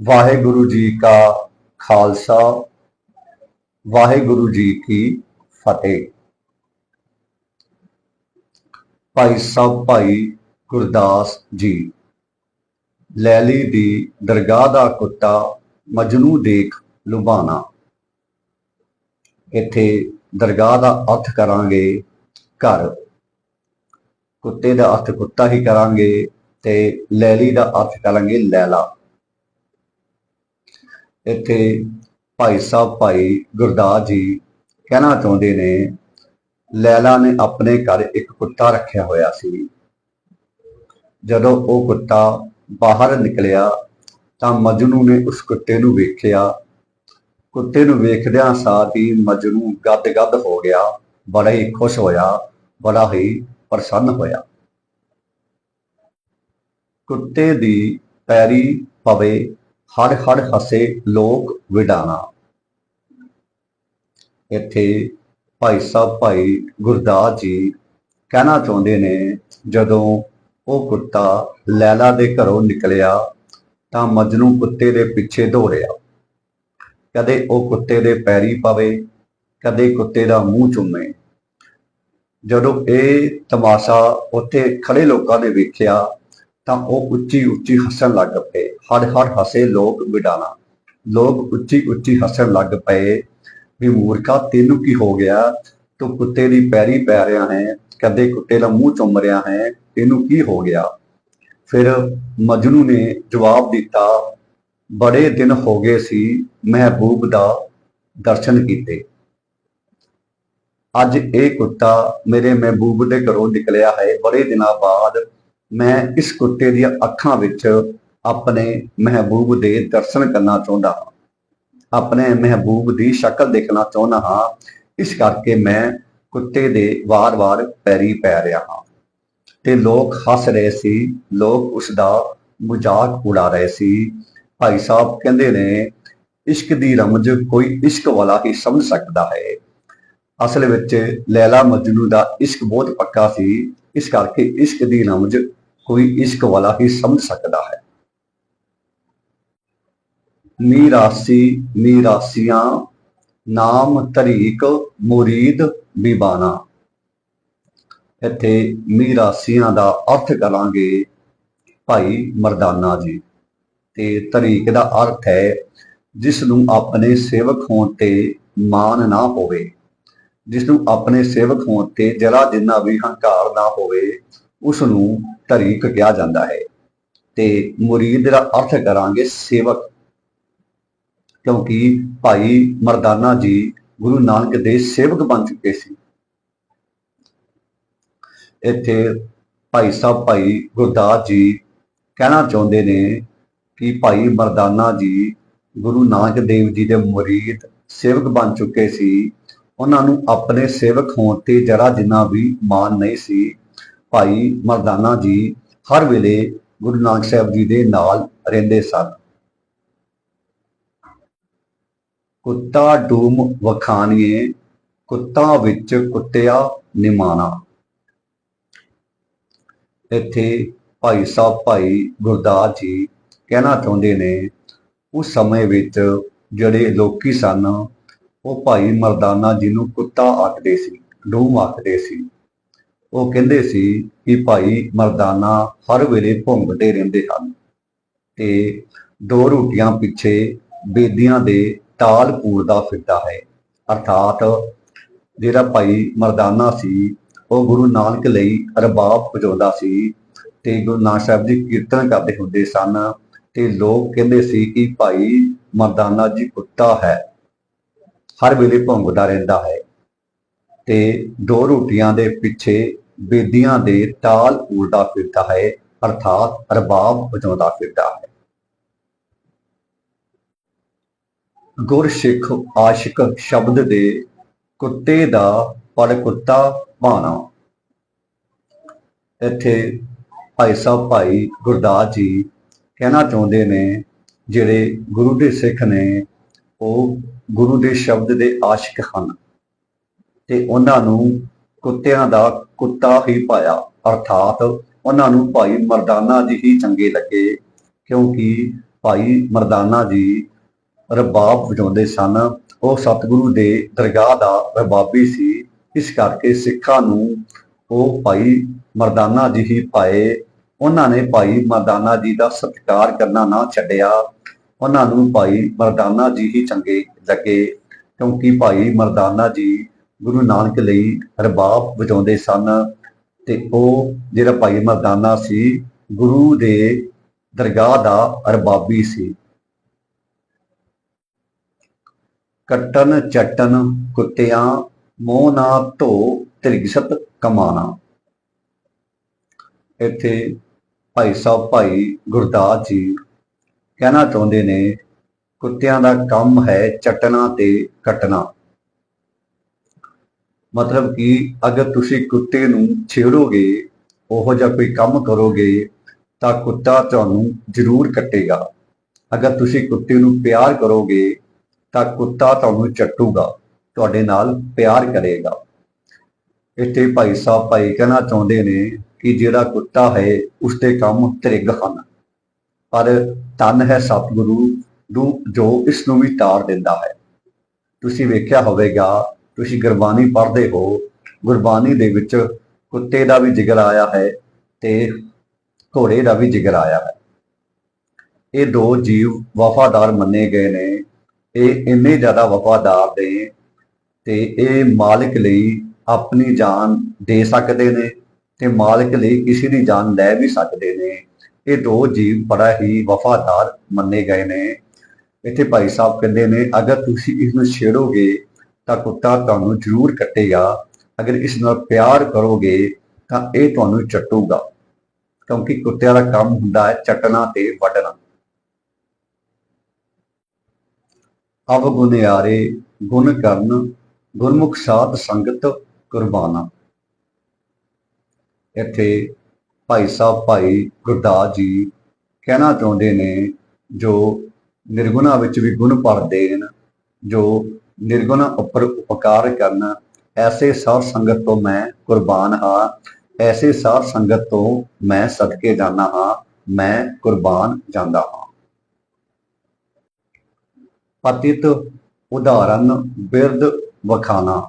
ਵਾਹਿਗੁਰੂ ਜੀ ਕਾ ਖਾਲਸਾ, ਵਾਹਿਗੁਰੂ ਜੀ ਕੀ ਫਤਿਹ। ਭਾਈ ਸਾਹਿਬ, ਭਾਈ ਗੁਰਦਾਸ ਜੀ, ਲੈਲੀ ਦੀ ਦਰਗਾਹ ਦਾ ਕੁੱਤਾ ਮਜਨੂ ਦੇਖ ਲੁਭਾਣਾ। ਇੱਥੇ ਦਰਗਾਹ ਦਾ ਅਰਥ ਕਰਾਂਗੇ ਘਰ। ਕੁੱਤੇ ਦਾ ਅਰਥ ਕੁੱਤਾ ਹੀ ਕਰਾਂਗੇ ਤੇ ਲੈਲੀ ਦਾ ਅਰਥ ਕਰਾਂਗੇ ਲੈਲਾ। ਇੱਥੇ ਭਾਈ ਸਾਹਿਬ, ਭਾਈ ਗੁਰਦਾਸ ਜੀ ਕਹਿਣਾ ਚਾਹੁੰਦੇ ਨੇ, ਲੈਲਾ ਨੇ ਆਪਣੇ ਘਰ ਇੱਕ ਕੁੱਤਾ ਰੱਖਿਆ ਹੋਇਆ ਸੀ। ਜਦੋਂ ਉਹ ਕੁੱਤਾ ਬਾਹਰ ਨਿਕਲਿਆ ਤਾਂ ਮਜਨੂ ਨੇ ਉਸ ਕੁੱਤੇ ਨੂੰ ਵੇਖਿਆ। ਕੁੱਤੇ ਨੂੰ ਵੇਖਦਿਆਂ ਸਾਥ ਹੀ ਮਜਨੂ ਗੱਦ-ਗੱਦ ਹੋ ਗਿਆ, ਬੜਾ ਹੀ ਖੁਸ਼ ਹੋਇਆ, ਬੜਾ ਹੀ ਪ੍ਰਸੰਨ ਹੋਇਆ। ਕੁੱਤੇ ਦੀ ਪੈਰੀ ਪਵੇ ਹੜ ਹੜ ਹੱਸੇ ਲੋਕ ਵਿਡਾਣਾ। ਇੱਥੇ ਭਾਈ ਸਾਹਿਬ, ਭਾਈ ਗੁਰਦਾਸ ਜੀ ਕਹਿਣਾ ਚਾਹੁੰਦੇ ਨੇ, ਜਦੋਂ ਉਹ ਕੁੱਤਾ ਲੈਲਾ ਦੇ ਘਰੋਂ ਨਿਕਲਿਆ, ਤਾਂ ਮਜਨੂ ਕੁੱਤੇ ਦੇ ਪਿੱਛੇ ਦੌੜਿਆ। ਕਦੇ ਉਹ ਕੁੱਤੇ ਦੇ ਪੈਰੀ ਪਵੇ, ਕਦੇ ਕੁੱਤੇ ਦਾ ਮੂੰਹ ਚੁੰਮੇ। ਜਦੋਂ ਇਹ ਤਮਾਸ਼ਾ ਉੱਥੇ ਖੜੇ ਲੋਕਾਂ ਨੇ ਵੇਖਿਆ ਤਾਂ ਉਹ ਉੱਚੀ ਉੱਚੀ ਹੱਸਣ ਲੱਗ ਪਏ। ਹੜ ਹੜ ਹੱਸੇ ਲੋਕ ਵਿਡਾਣਾ। ਲੋਕ ਉੱਚੀ ਉੱਚੀ ਹੱਸਣ ਲੱਗ ਪਏ ਵੀ ਮੂਰਖਾ ਤੈਨੂੰ ਕੀ ਹੋ ਗਿਆ? ਤੂੰ ਕੁੱਤੇ ਦੀ ਪੈਰੀ ਪੈ ਰਿਹਾ ਹੈ। ਕਦੇ ਕੁੱਤੇ ਦਾ ਮੂੰਹ ਚੁੰਮ ਰਿਹਾ ਹੈ। ਤੈਨੂੰ ਕੀ ਹੋ ਗਿਆ? ਫਿਰ ਮਜਨੂ ਨੇ ਜਵਾਬ ਦਿੱਤਾ, ਬੜੇ ਦਿਨ ਹੋ ਗਏ ਸੀ ਮਹਿਬੂਬ ਦਾ ਦਰਸ਼ਨ ਕੀਤੇ। ਅੱਜ ਇਹ ਕੁੱਤਾ ਮੇਰੇ ਮਹਿਬੂਬ ਦੇ ਘਰੋਂ ਨਿਕਲਿਆ ਹੈ। ਬੜੇ ਦਿਨਾਂ ਬਾਅਦ ਮੈਂ ਇਸ ਕੁੱਤੇ ਦੀਆਂ ਅੱਖਾਂ ਵਿੱਚ ਆਪਣੇ ਮਹਿਬੂਬ ਦੇ ਦਰਸ਼ਨ ਕਰਨਾ ਚਾਹੁੰਦਾ ਹਾਂ। ਆਪਣੇ ਮਹਿਬੂਬ ਦੀ ਸ਼ਕਲ ਦੇਖਣਾ ਚਾਹੁੰਦਾ ਹਾਂ। ਇਸ ਕਰਕੇ ਮੈਂ ਕੁੱਤੇ ਦੇ ਵਾਰ-ਵਾਰ ਪੈਰੀ ਪੈ ਰਿਹਾ ਹਾਂ। ਤੇ ਲੋਕ ਹੱਸ ਰਹੇ ਸੀ। ਲੋਕ ਉਸ ਦਾ ਮਜ਼ਾਕ ਉਡਾ ਰਹੇ ਸੀ। ਭਾਈ ਸਾਹਿਬ ਕਹਿੰਦੇ ਨੇ, ਇਸ਼ਕ ਦੀ ਰਮਜ ਕੋਈ ਇਸ਼ਕ ਵਾਲਾ ਹੀ ਸਮਝ ਸਕਦਾ ਹੈ। ਅਸਲ ਵਿੱਚ ਲੈਲਾ ਮਜਨੂ ਦਾ ਇਸ਼ਕ ਬਹੁਤ ਪੱਕਾ ਸੀ। ਇਸ ਕਰਕੇ ਇਸ਼ਕ ਦੀ ਰਮਜ ਕੋਈ ਇਸ਼ਕ ਵਾਲਾ ਹੀ ਸਮਝ ਸਕਦਾ ਹੈ। ਮੀਰਾਸੀ ਮੀਰਾਸੀਆਂ, ਨਾਮ ਤਰੀਕ ਮੁਰੀਦ ਬੀਬਾਨਾ। ਇੱਥੇ ਮੀਰਾਸੀਆਂ ਦਾ ਅਰਥ ਕਰਾਂਗੇ ਭਾਈ ਮਰਦਾਨਾ ਜੀ। ਤੇ ਤਰੀਕ ਦਾ ਅਰਥ ਹੈ ਜਿਸ ਨੂੰ ਆਪਣੇ ਸੇਵਕ ਹੋਣ ਤੇ ਮਾਨ ਨਾ ਹੋਵੇ। ਜਿਸ ਨੂੰ ਆਪਣੇ ਸੇਵਕ ਹੋਣ ਤੇ ਜਰਾ ਜਿੰਨਾ ਵੀ ਹੰਕਾਰ ਨਾ ਹੋਵੇ ਉਸ ਨੂੰ ਤਰੀਕ ਕਿਹਾ ਜਾਂਦਾ ਹੈ। ਤੇ ਮੁਰੀਦ ਦਾ ਅਰਥ ਕਰਾਂਗੇ ਸੇਵਕ। ਕਿਉਂਕਿ ਭਾਈ ਮਰਦਾਨਾ ਜੀ ਗੁਰੂ ਨਾਨਕ ਦੇ ਸੇਵਕ ਬਣ ਚੁੱਕੇ ਸੀ। ਇੱਥੇ ਭਾਈ ਸਾਹਿਬ, ਭਾਈ ਗੁਰਦਾਸ ਜੀ ਕਹਿਣਾ ਚਾਹੁੰਦੇ ਨੇ ਕਿ ਭਾਈ ਮਰਦਾਨਾ ਜੀ ਗੁਰੂ ਨਾਨਕ ਦੇਵ ਜੀ ਦੇ ਮੁਰੀਦ ਸੇਵਕ ਬਣ ਚੁੱਕੇ ਸੀ। ਉਹਨਾਂ ਨੂੰ ਆਪਣੇ ਸੇਵਕ ਹੋਣ ਤੇ ਜਰਾ ਜਿੰਨਾ ਵੀ ਮਾਣ ਨਹੀਂ ਸੀ। ਭਾਈ ਮਰਦਾਨਾ ਜੀ ਹਰ ਵੇਲੇ ਗੁਰੂ ਨਾਨਕ ਸਾਹਿਬ ਜੀ ਦੇ ਨਾਲ ਰਹਿੰਦੇ ਸਨ। ਕੁੱਤਾ ਡੂਮ ਵਖਾਨੀਏ, ਕੁੱਤਾ ਵਿੱਚ ਕੁੱਤਿਆ ਨਿਮਾਣਾ। ਇੱਥੇ ਭਾਈ ਸਾਹਿਬ ਭਾਈ ਗੁਰਦਾਸ ਜੀ ਕਹਿਣਾ ਚਾਹੁੰਦੇ ਨੇ, ਉਸ ਸਮੇਂ ਵਿੱਚ ਜਿਹੜੇ ਲੋਕੀ ਸਨ, ਉਹ ਭਾਈ ਮਰਦਾਨਾ ਜੀ ਨੂੰ ਕੁੱਤਾ ਆਖਦੇ ਸੀ, ਡੂਮ ਆਖਦੇ ਸੀ। ਉਹ ਕਹਿੰਦੇ ਸੀ ਕਿ ਭਾਈ ਮਰਦਾਨਾ ਹਰ ਵੇਲੇ ਭੁੰਗਦੇ ਰਹਿੰਦੇ ਹਨ ਤੇ ਦੋ ਰੋਟੀਆਂ ਪਿੱਛੇ ਬੇਦੀਆਂ ਦੇ ਤਾਲ ਪੂਰਦਾ ਫਿਰਦਾ ਹੈ। ਅਰਥਾਤ ਜਿਹੜਾ ਭਾਈ ਮਰਦਾਨਾ ਸੀ, ਉਹ ਗੁਰੂ ਨਾਨਕ ਲਈ ਰਬਾਬ ਵਜਾਉਂਦਾ ਸੀ ਤੇ ਗੁਰੂ ਨਾਨਕ ਸਾਹਿਬ ਜੀ ਕੀਰਤਨ ਕਰਦੇ ਹੁੰਦੇ ਸਨ ਤੇ ਲੋਕ ਕਹਿੰਦੇ ਸੀ ਕਿ ਭਾਈ ਮਰਦਾਨਾ ਜੀ ਕੁੱਤਾ ਹੈ, ਹਰ ਵੇਲੇ ਭੌਂਕਦਾ ਰਹਿੰਦਾ ਹੈ। ਤੇ ਦੋ ਰੋਟੀਆਂ ਦੇ ਪਿੱਛੇ ਬੇਦੀਆਂ ਦੇ ਤਾਲ ਪੂਰਦਾ ਫਿਰਦਾ ਹੈ, ਅਰਥਾਤ ਰਬਾਬ ਵਜਾਉਂਦਾ ਫਿਰਦਾ ਹੈ। ਗੁਰਸਿੱਖ ਆਸ਼ਿਕ ਸ਼ਬਦ ਦੇ ਕੁੱਤੇ ਦਾ ਪੜ ਕੁੱਤਾ ਬਾਣਾ ਇੱਥੇ ਭਾਈ ਸਾਹਿਬ, ਭਾਈ ਗੁਰਦਾਸ ਜੀ ਕਹਿਣਾ ਚਾਹੁੰਦੇ ਨੇ, ਜਿਹੜੇ ਗੁਰੂ ਦੇ ਸਿੱਖ ਨੇ, ਉਹ ਗੁਰੂ ਦੇ ਸ਼ਬਦ ਦੇ ਆਸ਼ਿਕ ਹਨ। ਤੇ ਉਹਨਾਂ ਨੂੰ ਕੁੱਤਿਆਂ ਦਾ ਕੁੱਤਾ ਹੀ ਪਾਇਆ। ਅਰਥਾਤ ਉਹਨਾਂ ਨੂੰ ਭਾਈ ਮਰਦਾਨਾ ਜੀ ਹੀ ਚੰਗੇ ਲੱਗੇ, ਕਿਉਂਕਿ ਭਾਈ ਮਰਦਾਨਾ ਜੀ ਰਬਾਬ ਵਜਾਉਂਦੇ ਸਨ। ਉਹ ਸਤਿਗੁਰੂ ਦੇ ਦਰਗਾਹ ਦਾ ਰਬਾਬੀ ਸੀ। ਇਸ ਕਰਕੇ ਸਿੱਖਾਂ ਨੂੰ ਉਹ ਭਾਈ ਮਰਦਾਨਾ ਜੀ ਹੀ ਪਾਏ। ਉਹਨਾਂ ਨੇ ਭਾਈ ਮਰਦਾਨਾ ਜੀ ਦਾ ਸਤਿਕਾਰ ਕਰਨਾ ਨਾ ਛੱਡਿਆ। ਉਹਨਾਂ ਨੂੰ ਭਾਈ ਮਰਦਾਨਾ ਜੀ ਹੀ ਚੰਗੇ ਲੱਗੇ, ਕਿਉਂਕਿ ਭਾਈ ਮਰਦਾਨਾ ਜੀ ਗੁਰੂ ਨਾਨਕ ਲਈ ਰਬਾਬ ਵਜਾਉਂਦੇ ਸਨ ਤੇ ਉਹ ਜਿਹੜਾ ਭਾਈ ਮਰਦਾਨਾ ਸੀ, ਗੁਰੂ ਦੇ ਦਰਗਾਹ ਦਾ ਅਰਬਾਬੀ ਸੀ। ਕੱਟਨ ਚਟਨ ਕੁੱਤਿਆਂ ਮੋਹ ਨਾ ਧੋ, ਤ੍ਰਿਗਸਤ ਕਮਾਣਾ। ਇੱਥੇ ਭਾਈ ਸਾਹਿਬ, ਭਾਈ ਗੁਰਦਾਸ ਜੀ ਕਹਿਣਾ ਚਾਹੁੰਦੇ ਨੇ ਕੁੱਤਿਆਂ ਦਾ ਕੰਮ ਹੈ ਚਟਣਾ ਤੇ ਕੱਟਣਾ। ਮਤਲਬ ਕਿ ਅਗਰ ਤੁਸੀਂ ਕੁੱਤੇ ਨੂੰ ਛੇੜੋਗੇ, ਉਹੋ ਜਿਹਾ ਕੋਈ ਕੰਮ ਕਰੋਗੇ, ਤਾਂ ਕੁੱਤਾ ਤੁਹਾਨੂੰ ਜ਼ਰੂਰ ਕੱਟੇਗਾ। ਅਗਰ ਤੁਸੀਂ ਕੁੱਤੇ ਨੂੰ ਪਿਆਰ ਕਰੋਗੇ, ਤਾਂ ਕੁੱਤਾ ਤੁਹਾਨੂੰ ਚੱਟੂਗਾ, ਤੁਹਾਡੇ ਨਾਲ ਪਿਆਰ ਕਰੇਗਾ। ਇੱਥੇ ਭਾਈ ਸਾਹਿਬ ਭਾਈ ਕਹਿਣਾ ਚਾਹੁੰਦੇ ਨੇ ਕਿ ਜਿਹੜਾ ਕੁੱਤਾ ਹੈ ਉਸ ਦੇ ਕੰਮ ਤ੍ਰਿਗ ਹਨ। ਪਰ ਤਨ ਹੈ ਸਤਿਗੁਰੂ ਨੂੰ ਜੋ ਇਸ ਨੂੰ ਵੀ ਤਾਰ ਦਿੰਦਾ ਹੈ। ਤੁਸੀਂ ਵੇਖਿਆ ਹੋਵੇਗਾ ਤੁਸੀਂ ਗੁਰਬਾਣੀ ਪੜ੍ਹਦੇ ਹੋ, ਗੁਰਬਾਣੀ ਦੇ ਵਿੱਚ ਕੁੱਤੇ ਦਾ ਵੀ ਜ਼ਿਕਰ ਆਇਆ ਹੈ ਤੇ ਘੋੜੇ ਦਾ ਵੀ ਜ਼ਿਕਰ ਆਇਆ ਹੈ। ਇਹ ਦੋ ਜੀਵ ਵਫਾਦਾਰ ਮੰਨੇ ਗਏ ਨੇ, ਇਹ ਇੰਨੇ ਜ਼ਿਆਦਾ ਵਫਾਦਾਰ ਨੇ ਤੇ ਇਹ ਮਾਲਕ ਲਈ ਆਪਣੀ ਜਾਨ ਦੇ ਸਕਦੇ ਨੇ ਤੇ ਮਾਲਕ ਲਈ ਕਿਸੇ ਦੀ ਜਾਨ ਲੈ ਵੀ ਸਕਦੇ ਨੇ। ਇਹ ਦੋ ਜੀਵ ਬੜਾ ਹੀ ਵਫਾਦਾਰ ਮੰਨੇ ਗਏ ਨੇ। ਇੱਥੇ ਭਾਈ ਸਾਹਿਬ ਕਹਿੰਦੇ ਨੇ, ਅਗਰ ਤੁਸੀਂ ਇਸ ਨੂੰ ਛੇੜੋਗੇ ਤਾਂ ਕੁੱਤਾ ਤੁਹਾਨੂੰ ਜ਼ਰੂਰ ਕੱਟੇਗਾ। ਅਗਰ ਇਸ ਨਾਲ ਪਿਆਰ ਕਰੋਗੇ, ਤਾਂ ਇਹ ਤੁਹਾਨੂੰ ਚੱਟੂਗਾ। ਕਿਉਂਕਿ ਕੁੱਤਿਆਂ ਦਾ ਕੰਮ ਹੁੰਦਾ ਹੈ ਚੱਟਣਾ ਤੇ ਵੱਢਣਾ। ਅਵਗੁਨਿਆਰੇ ਗੁਣ ਕਰਨ, ਗੁਰਮੁਖ ਸਾਧ ਸੰਗਤ ਕੁਰਬਾਨਾ। ਇੱਥੇ ਭਾਈ ਸਾਹਿਬ, ਭਾਈ ਗੁਰਦਾਸ ਜੀ ਕਹਿਣਾ ਚਾਹੁੰਦੇ ਨੇ, ਜੋ ਨਿਰਗੁਣਾ ਵਿੱਚ ਵੀ ਗੁਣ ਭਰਦੇ ਨੇ ਜੋ ਨਿਰਗੁਣਾ ਉੱਪਰ ਉਪਕਾਰ ਕਰਨ, ਐਸੇ ਸਾਧ ਸੰਗਤ ਤੋਂ ਮੈਂ ਕੁਰਬਾਨ ਹਾਂ, ਐਸੇ ਸਾਧ ਸੰਗਤ ਤੋਂ ਮੈਂ ਸਦਕੇ ਜਾਣਾ ਹਾਂ, ਮੈਂ ਕੁਰਬਾਨ ਜਾਂਦਾ ਹਾਂ। ਪਤਿਤ ਉਦਾਹਰਨ ਬਿਰਧ ਵਖਾਣਾ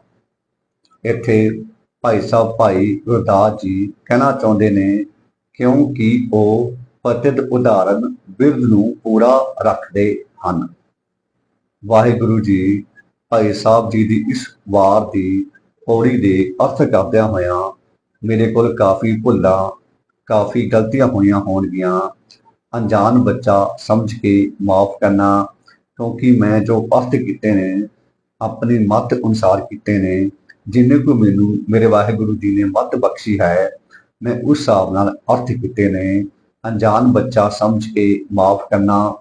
ਇੱਥੇ ਭਾਈ ਸਾਹਿਬ, ਭਾਈ ਗੁਰਦਾਸ ਜੀ ਕਹਿਣਾ ਚਾਹੁੰਦੇ ਨੇ, ਕਿਉਂਕਿ ਉਹ ਪਤਿਤ ਉਦਾਹਰਨ ਬਿਰਧ ਨੂੰ ਪੂਰਾ ਰੱਖਦੇ ਹਨ। ਵਾਹਿਗੁਰੂ ਜੀ ਭਾਈ ਸਾਹਿਬ ਜੀ ਦੀ ਇਸ ਵਾਰ ਦੀ ਪੌੜੀ ਦੇ ਅਰਥ ਕਰਦਿਆਂ ਹੋਇਆਂ ਮੇਰੇ ਕੋਲ ਕਾਫੀ ਭੁੱਲਾਂ, ਕਾਫੀ ਗਲਤੀਆਂ ਹੋਈਆਂ ਹੋਣਗੀਆਂ। ਅਣਜਾਣ ਬੱਚਾ ਸਮਝ ਕੇ ਮਾਫ ਕਰਨਾ, ਕਿਉਂਕਿ ਮੈਂ ਜੋ ਅਰਥ ਕੀਤੇ ਨੇ, ਆਪਣੀ ਮਤ ਅਨੁਸਾਰ ਕੀਤੇ ਨੇ, ਜਿੰਨੇ ਕੋ ਮੈਨੂੰ ਮੇਰੇ ਵਾਹਿਗੁਰੂ ਜੀ ਨੇ ਮਤ ਬਖਸ਼ੀ ਹੈ, ਮੈਂ ਉਸ ਹਿਸਾਬ ਨਾਲ ਅਰਥ ਕੀਤੇ ਨੇ। ਅਣਜਾਣ ਬੱਚਾ ਸਮਝ ਕੇ ਮਾਫ ਕਰਨਾ।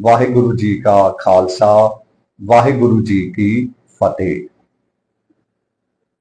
ਵਾਹਿਗੁਰੂ ਜੀ ਕਾ ਖਾਲਸਾ। ਵਾਹਿਗੁਰੂ ਜੀ ਕੀ ਫਤਿਹ।